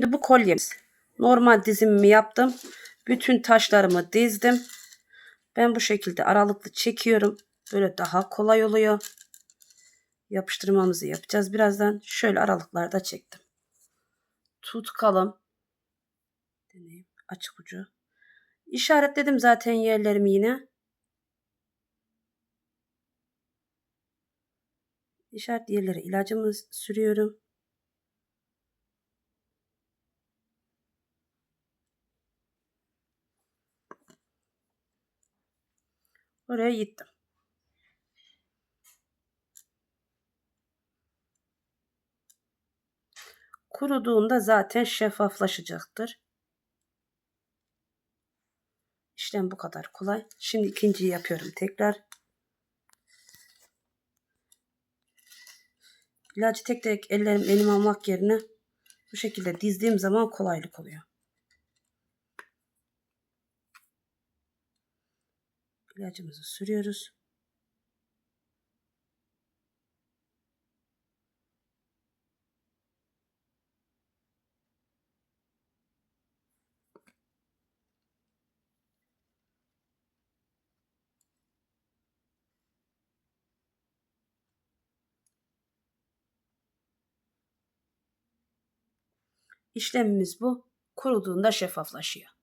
Şimdi bu kolyemiz. Normal dizimimi yaptım. Bütün taşlarımı dizdim. Ben bu şekilde aralıklı çekiyorum. Böyle daha kolay oluyor. Yapıştırmamızı yapacağız birazdan. Şöyle aralıklarda çektim. Tutkalım. Deneyim. Açık ucu. İşaretledim zaten yerlerimi yine. İşaret yerlere ilacımı sürüyorum. Oraya gittim. Kuruduğunda zaten şeffaflaşacaktır. İşlem bu kadar kolay. Şimdi ikinciyi yapıyorum tekrar. İlacı tek tek ellerim elim almak yerine bu şekilde dizdiğim zaman kolaylık oluyor. İlacımızı sürüyoruz. İşlemimiz bu. Kuruduğunda şeffaflaşıyor.